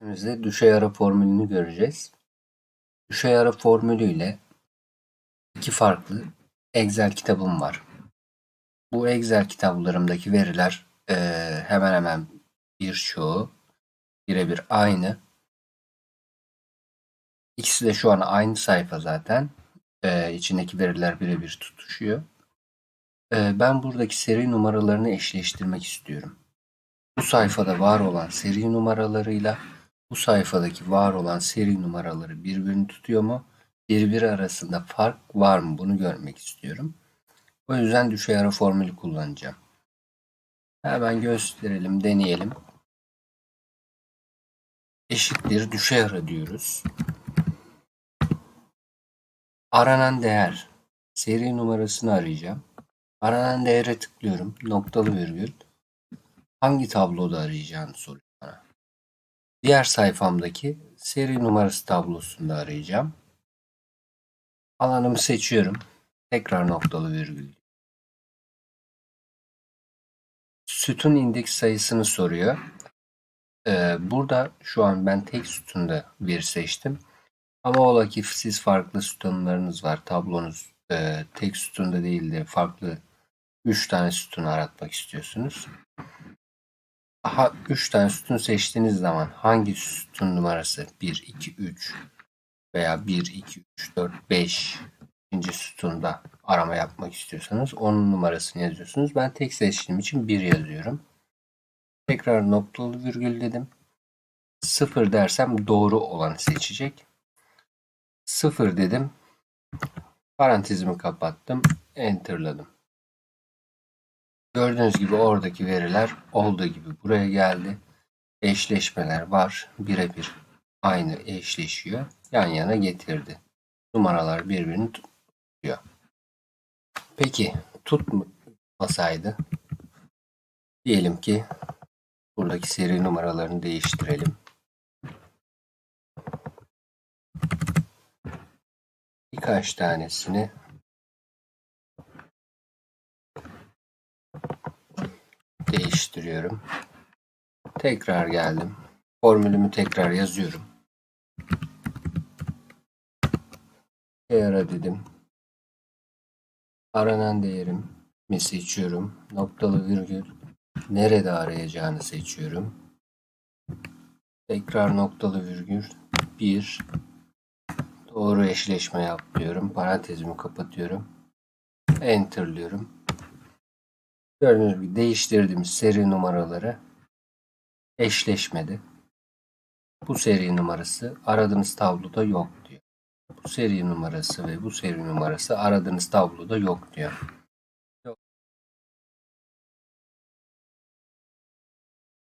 dersimizde düşey ara formülünü göreceğiz. Düşey ara formülüyle iki farklı Excel kitabım var. Bu Excel kitaplarımdaki veriler eee, hemen hemen birçoğu birebir aynı. İkisi de şu an aynı sayfa zaten. Eee içindeki veriler birebir tutuşuyor. Eee, ben buradaki seri numaralarını eşleştirmek istiyorum. Bu sayfada var olan seri numaralarıyla bu sayfadaki var olan seri numaraları birbirini tutuyor mu? Birbiri arasında fark var mı? Bunu görmek istiyorum. O yüzden düşey ara formülü kullanacağım. Hemen gösterelim, deneyelim. Eşittir düşey ara diyoruz. Aranan değer seri numarasını arayacağım. Aranan değere tıklıyorum. Noktalı virgül. Hangi tabloda arayacağını soruyor. Diğer sayfamdaki seri numarası tablosunda arayacağım. Alanımı seçiyorum. Tekrar noktalı virgül. Sütun indeks sayısını soruyor. Ee, burada şu an ben tek sütunda bir seçtim. Ama ola ki siz farklı sütunlarınız var. Tablonuz e, tek sütunda değil de farklı 3 tane sütun aratmak istiyorsunuz. Aha 3 tane sütun seçtiğiniz zaman hangi sütun numarası 1, 2, 3 veya 1, 2, 3, 4, 5 ikinci sütunda arama yapmak istiyorsanız onun numarasını yazıyorsunuz. Ben tek seçtiğim için 1 yazıyorum. Tekrar noktalı virgül dedim. 0 dersem doğru olanı seçecek. 0 dedim. Parantezimi kapattım. Enter'ladım. Gördüğünüz gibi oradaki veriler olduğu gibi buraya geldi. Eşleşmeler var. Birebir aynı eşleşiyor. Yan yana getirdi. Numaralar birbirini tutuyor. Peki tutmasaydı diyelim ki buradaki seri numaralarını değiştirelim. Birkaç tanesini değiştiriyorum. Tekrar geldim. Formülümü tekrar yazıyorum. Değer dedim. Aranan değerim mi seçiyorum. Noktalı virgül. Nerede arayacağını seçiyorum. Tekrar noktalı virgül. 1 Doğru eşleşme yap diyorum. Parantezimi kapatıyorum. Enter'lıyorum. Gördüğünüz gibi değiştirdiğimiz seri numaraları eşleşmedi. Bu seri numarası aradığınız tabloda yok diyor. Bu seri numarası ve bu seri numarası aradığınız tabloda yok diyor.